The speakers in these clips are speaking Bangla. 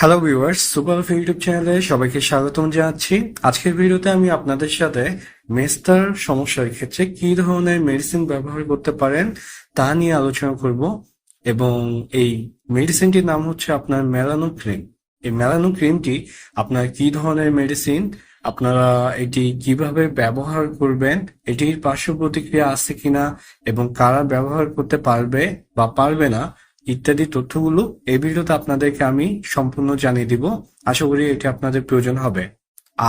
Hello viewers super of YouTube চ্যানেলে সবাইকে স্বাগতম জানাচ্ছি। আজকের ভিডিওতে আমি আপনাদের সাথে মেস্তার সমস্যার ক্ষেত্রে কি ধরনের মেডিসিন ব্যবহার করতে পারেন তা নিয়ে আলোচনা করব এবং এই মেডিসিনটির নাম হচ্ছে আপনার মেলানো ক্রিম এই মেলানো ক্রিমটি আপনার কি ধরনের মেডিসিন আপনারা এটি কীভাবে ব্যবহার করবেন, এটির পার্শ্ব প্রতিক্রিয়া আছে কিনা এবং কারা ব্যবহার করতে পারবে বা পারবে না ইত্যাদি তথ্যগুলো এই ভিডিওতে আপনাদেরকে আমি সম্পূর্ণ জানিয়ে দিব। আশা করি এটি আপনাদের প্রয়োজন হবে।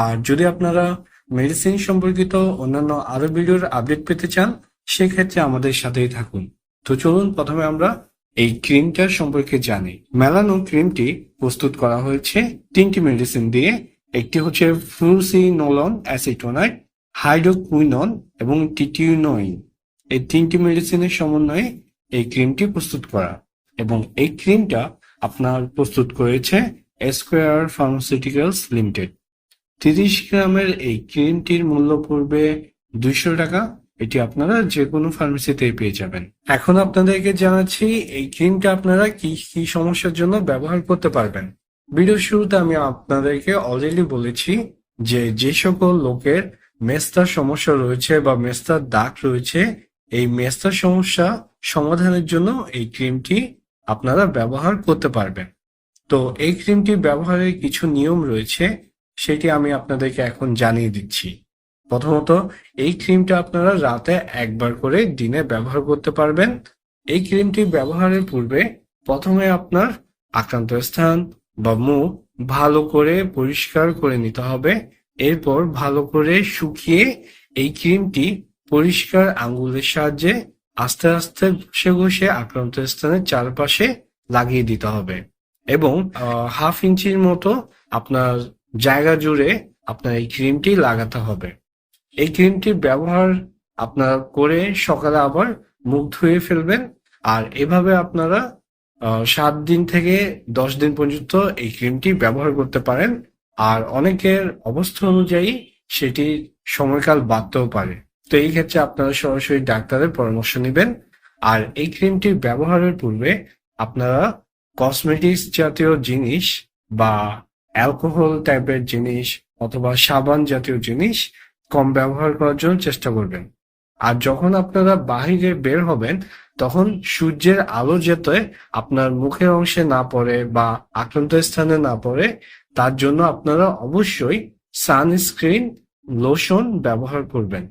আর যদি আপনারা মেডিসিন সম্পর্কিত অন্যান্য আরও ভিডিওর আপডেট পেতে চান, সেক্ষেত্রে আমাদের সাথেই থাকুন। তো চলুন প্রথমে আমরা এই ক্রিমটার সম্পর্কে জানি। মেলানো ক্রিমটি প্রস্তুত করা হয়েছে তিনটি মেডিসিন দিয়ে। একটি হচ্ছে ফ্লুসিনোলন অ্যাসিটোনাইট হাইড্রোকুইনন এবং টিটিউনোইন এই তিনটি মেডিসিনের সমন্বয়ে এই ক্রিমটি প্রস্তুত করা। এবং এই ক্রিমটা আপনার প্রস্তুত করেছে স্কোয়ার ফার্মাসিউটিক্যালস লিমিটেড তিরিশ গ্রামের এই ক্রিমটির মূল্য পড়বে দুইশো টাকা। এটি আপনারা যে কোনো ফার্মেসিতে পেয়ে যাবেন। এখন আপনাদেরকে জানাচ্ছি, এই ক্রিমটা আপনারা কি কি সমস্যার জন্য ব্যবহার করতে পারবেন? ভিডিও শুরুতে আমি আপনাদেরকে অলরেডি বলেছি যে যে সকল লোকের মেস্তার সমস্যা রয়েছে বা মেস্তার দাগ রয়েছে, এই মেস্তার সমস্যা সমাধানের জন্য এই ক্রিমটি আপনারা ব্যবহার করতে পারবেন। তো এই ক্রিমটি ব্যবহারের কিছু নিয়ম রয়েছে, সেটি আমি আপনাদেরকে এখন জানিয়ে দিচ্ছি। প্রথমত, এই ক্রিমটা আপনারা রাতে একবার করে দিনে ব্যবহার করতে পারবেন। এই ক্রিমটি ব্যবহারের পূর্বে প্রথমে আপনার আক্রান্ত স্থান বা মুখ ভালো করে পরিষ্কার করে নিতে হবে। এরপর ভালো করে শুকিয়ে এই ক্রিমটি পরিষ্কার আঙ্গুলের সাহায্যে আস্তে আস্তে ঘষে ঘষে আক্রান্ত স্থানের চারপাশে লাগিয়ে দিতে হবে। এবং হাফ ইঞ্চির মতো আপনার জায়গা জুড়ে আপনার এই ক্রিমটি লাগাতে হবে। এই ক্রিমটির ব্যবহার আপনার করে সকালে আবার মুখ ধুয়ে ফেলবেন। আর এভাবে আপনারা সাত দিন থেকে দশ দিন পর্যন্ত এই ক্রিমটি ব্যবহার করতে পারেন। আর অনেকের অবস্থা অনুযায়ী সেটি সময়কাল বাড়তেও পারে। তো এই ক্ষেত্রে আপনারা সরাসরি ডাক্তারের পরামর্শ নেবেন। আর এই ক্রিমটির ব্যবহারের পূর্বে আপনারা কসমেটিক্স জাতীয় জিনিস বা অ্যালকোহল টাইপের জিনিস অথবা সাবান জাতীয় জিনিস কম ব্যবহার করার জন্য চেষ্টা করবেন। আর যখন আপনারা বাহিরে বের হবেন, তখন সূর্যের আলো যেতে আপনার মুখের অংশে না পড়ে বা আক্রান্ত স্থানে না পড়ে, তার জন্য আপনারা অবশ্যই সানস্ক্রিন, লোশন ব্যবহার করবেন।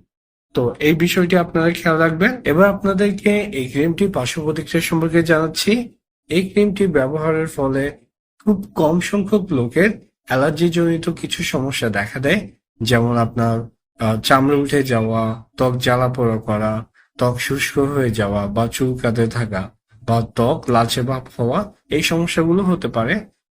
তো এই বিষয়টি আপনারা খেয়াল রাখবেন। এবার আপনাদেরকে এই ক্রিমটি পার্শ্ব প্রতিক্রিয়া সম্পর্কে জানাচ্ছি। এই ক্রিমটি ব্যবহারের ফলে খুব কম সংখ্যক লোকের অ্যালার্জি জনিত কিছু সমস্যা দেখা দেয়। যেমন আপনার চামড়া উঠে যাওয়া, ত্বক জ্বালা পোড়া করা, ত্বক শুষ্ক হয়ে যাওয়া বা চুল চুলকাতে থাকা বা ত্বক লালচে ভাব হওয়া এই সমস্যাগুলো হতে পারে।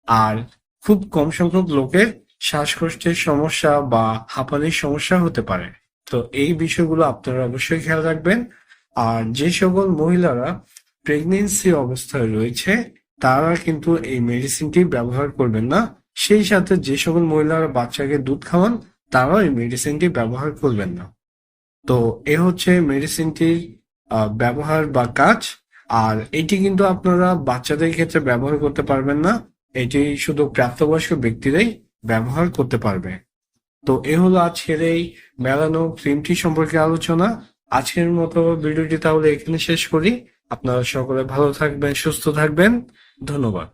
আর খুব কম সংখ্যক লোকের শ্বাসকষ্টের সমস্যা বা হাঁপানির সমস্যা হতে পারে। তো এই বিষয়গুলো আপনারা অবশ্যই খেয়াল রাখবেন। আর যে সকল মহিলারা প্রেগনেন্সি অবস্থায় রয়েছে, তারা কিন্তু এই মেডিসিনটি ব্যবহার করবেন না। সেই সাথে যে সকল মহিলারা বাচ্চাকে দুধ খাওয়ান, তারাও এই মেডিসিনটি ব্যবহার করবেন না। তো এ হচ্ছে মেডিসিনটির ব্যবহার বা কাজ। আর এটি কিন্তু আপনারা বাচ্চাদের ক্ষেত্রে ব্যবহার করতে পারবেন না। এটি শুধু প্রাপ্তবয়স্ক ব্যক্তিরাই ব্যবহার করতে পারবে। তো এ হলো আজকের এই মেলানো ক্রিমটি সম্পর্কে আলোচনা। আজকের মতো ভিডিওটি তাহলে এখানে শেষ করি। আপনারা সকলে ভালো থাকবেন, সুস্থ থাকবেন। ধন্যবাদ।